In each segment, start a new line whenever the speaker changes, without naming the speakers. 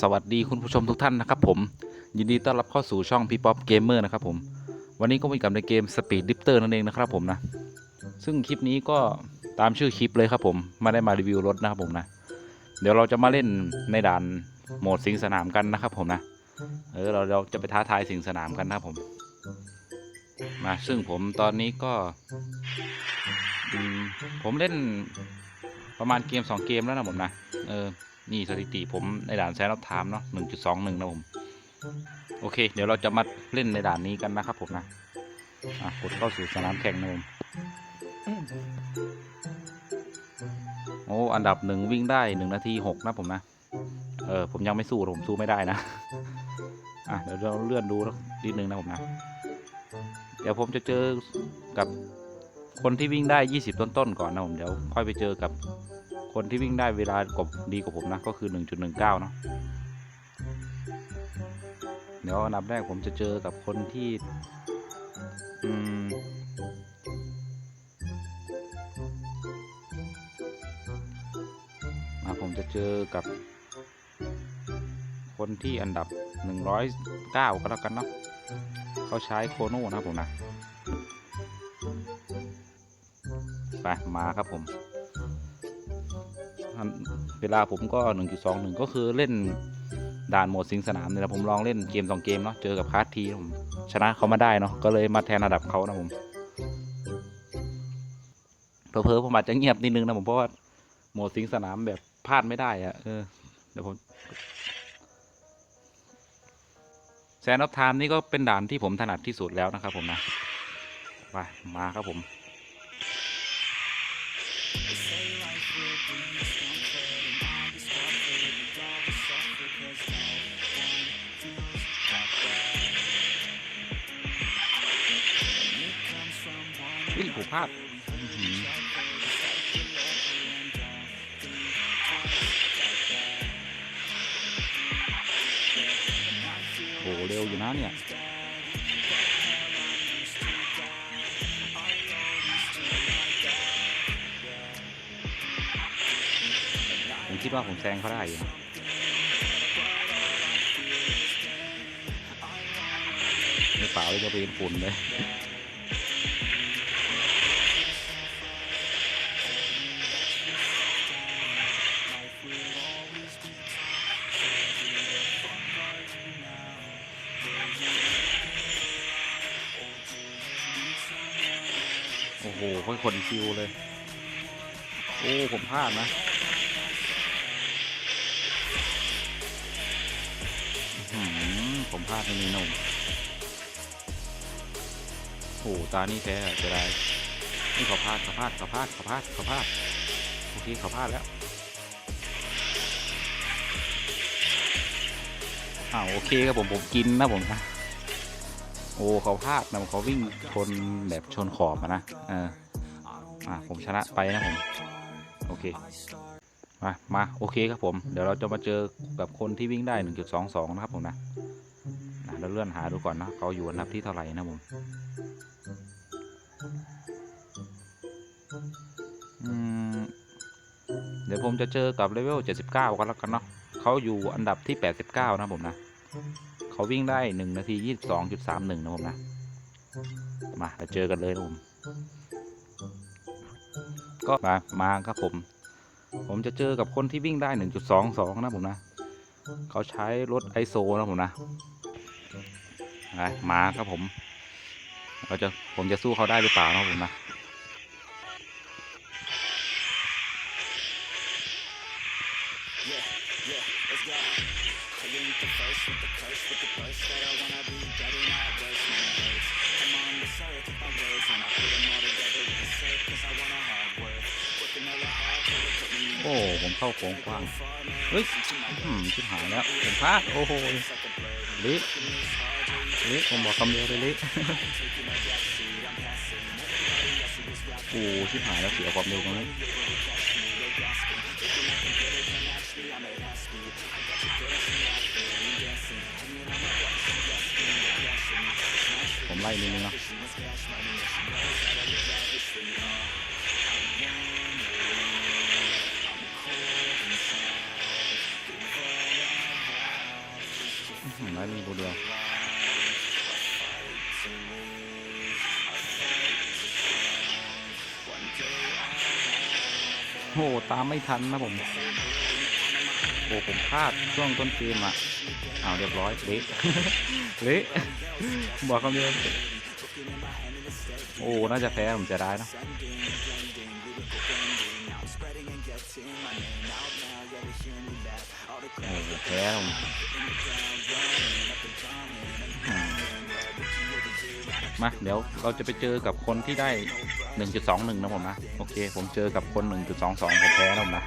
สวัสดีคุณผู้ชมทุกท่านนะครับผม ยินดีต้อนรับเข้าสู่ช่องพี่ป๊อปเกมเมอร์นะครับผม วันนี้ก็มีกับในเกม Speed Drifter นั่นเองนะครับผมนะ ซึ่งคลิปนี้ก็ตามชื่อคลิปเลยครับผมไม่ได้มารีวิวรถนะครับผมนะ เดี๋ยวเราจะมาเล่นในด่านโหมดสิงสนามกันนะครับผมนะ เออเราเราจะไปท้าทายสิงสนามกันนะครับผม มาซึ่งผมตอนนี้ก็ผมเล่นประมาณเกมสองเกมแล้วนะผมนะ เออ นี่สถิติผมในด่านแซนด์ไทม์เนาะหนึ่งจุดสองหนึ่งนะผมโอเค เดี๋ยวเราจะมาเล่นในด่านนี้กันนะครับผมนะอะกดเข้าสู่สนามแข่งนะผมโอ้อันดับหนึ่งวิ่งได้หนึ่งนาทีหกนะผมนะเออผมยังไม่สู้ผมสู้ไม่ได้นะอะเดี๋ยวเราเลื่อนดูนิดนึงนะผมนะเดี๋ยวผมจะเจอกับคนที่วิ่งได้ยี่สิบต้นๆก่อนนะผมเดี๋ยวค่อยไปเจอกับ คนที่วิ่งได้เวลากบดีกว่าผมนะก็คือหนึ่งจุดหนึ่งเนาะเดี๋ยวอันดับแรกผมจะเจอกับคนที่อืมผมจะเจอกับ คนที่อันดับหนึ่งร้อยเก้าก็แล้วกันเนาะเขาใช้โคโน่นะผมนะ ไป มาครับผม เวลาผมก็ 1.21 ก็คือเล่นด่านโหมดสิงสนามเนี่ยนะผมลองเล่นเกมสองเกมเนาะเจอกับคาร์ดทีผมชนะเขามาได้เนาะก็เลยมาแทนระดับเขานะผมเพอเพอๆผมอาจจะเงียบนิดนึงนะผมเพราะว่าโหมดสิงสนามแบบพลาดไม่ได้อะเออเดี๋ยวผมแซนด์ออฟไทม์นี่ก็เป็นด่านที่ผมถนัดที่สุดแล้วนะครับผมนะ ไป มาครับผม วิ่งผูกพลาดอื้อหือโหเร็วอยู่นะเนี่ยผมคิดว่าผมแซงเขาได้อยู่นะไม่เปล่าเลยจะเป็นฝุ่นเลย โอ้โหค่อยคนคิวเลย โอ้ผมพลาดนะผมพลาดตรงนี้นมโอ้ตานี่แพ้จะได้นี่ขาพลาดขาพลาดขาพลาดขาพลาดขาพลาดโอเคขาพลาดแล้วอ้าวโอเคครับผมผมกินนะผมนะ โอ้เขาพลาดนะเขาวิ่งชนแบบชนขอบอะนะเอออะผมชนะไปนะผม โอเค มามาโอเคครับผม เดี๋ยวเราจะมาเจอกับคนที่วิ่งได้ 1.22 นะครับผมนะนะเราเลื่อนหาดูก่อนนะเขาอยู่อันดับที่เท่าไหร่นะผมอืมเดี๋ยวผมจะเจอกับเลเวล 79 กันแล้วกันเนาะเขาอยู่อันดับที่ 89 นะผมนะ เขาวิ่งได้หนึ่งนาทียี่สิบสองจุดสามหนึ่งนะผมนะ มาเราเจอกันเลยนะผม ก็มามาครับผม ผมจะเจอกับคนที่วิ่งได้หนึ่งจุดสองสองนะผมนะ เขาใช้รถไอโซนะผมนะมาครับผมเราจะผมจะสู้เขาได้หรือเปล่านะผมนะ โอ้ ผมเข้าโค้งกว้าง เฮ้ยอืมชิบหายแล้ว ผมพลาด โอ้โหเละเละผมบอกคำเดียวเลยเละโอ้ชิบหายแล้วเสียความเร็วตรงนี้ ไล่นิดนึงเนาะอื้ล้วมีตัวเดียวโอ้โหตามไม่ทันนะผม โอ้ผมพลาดช่วงต้นเกมอะเอาวเรียบร้อยเละเละบอกคำเดียวโอ้น่าจะแพ้ผมจะได้นะโอ้โหแพ้ผมอืมมาเดี๋ยวเราจะไปเจอกับคนที่ได้ 1.21 นะผมนะ โอเค ผมเจอกับคน 1.22ผมแพ้แล้วผมนะ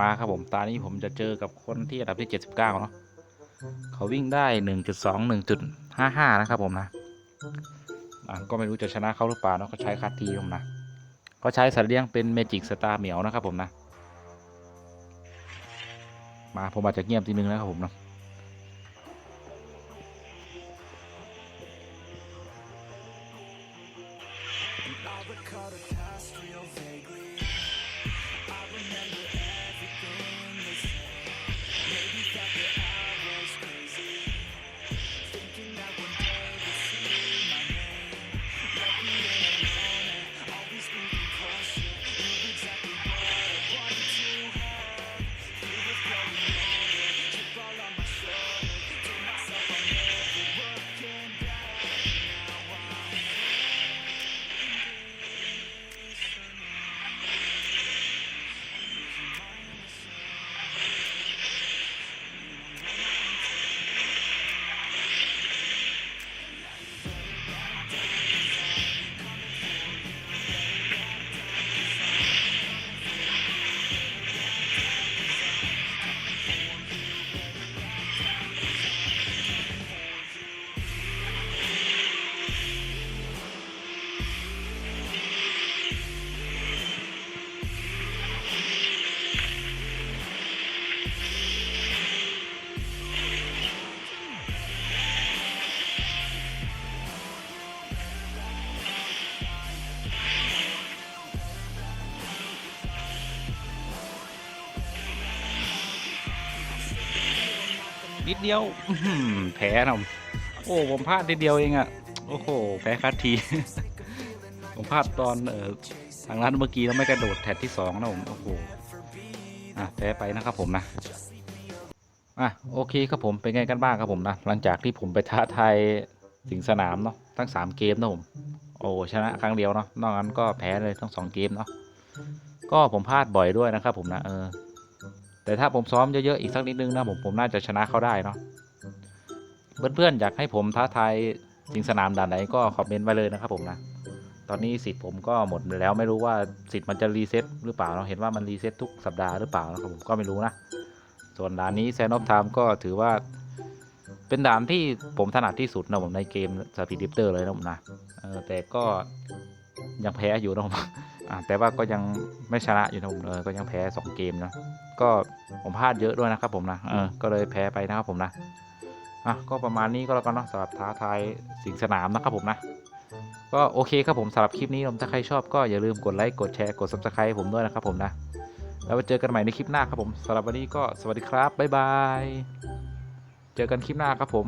มาครับผม ตานี้ผมจะเจอกับคนที่อันดับที่ 79 เนาะเขาวิ่งได้ 1.21.55 นะครับผมนะอะก็ไม่รู้จะชนะเขาหรือเปล่าเนาะเขาใช้คัดทีผมนะเขาใช้สัตว์เลี้ยงเป็นเมจิกสตาร์เหมียวนะครับผมนะ มาผมอาจจะเงียบทีนึงนะครับผมเนาะ นิดเดียวแพ้นะผมโอ้ผมพลาดนิดเดียวเองอะโอ้โหแพ้คัดที ผมพลาดตอนเออทางร้านเมื่อกี้แล้วไม่กระโดดแท็ดที่สองนะผมโอ้โหอะแพ้ไปนะครับผมนะอะโอเคครับผมเป็นไงกันบ้างครับผมนะหลังจากที่ผมไปท้าทายสิงสนามเนาะทั้งสามเกมนะผมโอ้ชนะครั้งเดียวเนาะนอกนั้นก็แพ้เลยทั้งสองเกมเนาะก็ผมพลาดบ่อยด้วยนะครับผมนะเออ แต่ถ้าผมซ้อมเยอะๆอีกสักนิดนึงนะผมผมน่าจะชนะเขาได้เนาะเพื่อนๆอยากให้ผมท้าทายสิงสนามด่านไหนก็คอมเมนต์ไว้เลยนะครับผมนะตอนนี้สิทธิ์ผมก็หมดแล้วไม่รู้ว่าสิทธิ์มันจะรีเซ็ตหรือเปล่าเนาะเห็นว่ามันรีเซ็ตทุกสัปดาห์หรือเปล่านะครับผมก็ไม่รู้นะส่วนด่านนี้แซนอฟไทม์ก็ถือว่า เป็นด่านที่ผมถนัดที่สุดนะผมในเกมสปีดดิฟเตอร์เลยนะผมนะแต่ก็ยังแพ้อยู่นะผม แต่ว่าก็ยังไม่ชนะอยู่นะผมเออก็ยังแพ้สองเกมเนาะก็ผมพลาดเยอะด้วยนะครับผมนะเออก็เลยแพ้ไปนะครับผมนะอะก็ประมาณนี้ก็แล้วกันเนาะสำหรับท้าทายสิงสนามนะครับผมนะก็โอเคครับผมสำหรับคลิปนี้ผมถ้าใครชอบก็อย่าลืมกดไลค์กดแชร์กด subscribe ผมด้วยนะครับผมนะ แล้วไว้เจอกันใหม่ในคลิปหน้าครับผมสำหรับวันนี้ก็สวัสดีครับบ๊ายบายเจอกันคลิปหน้าครับผม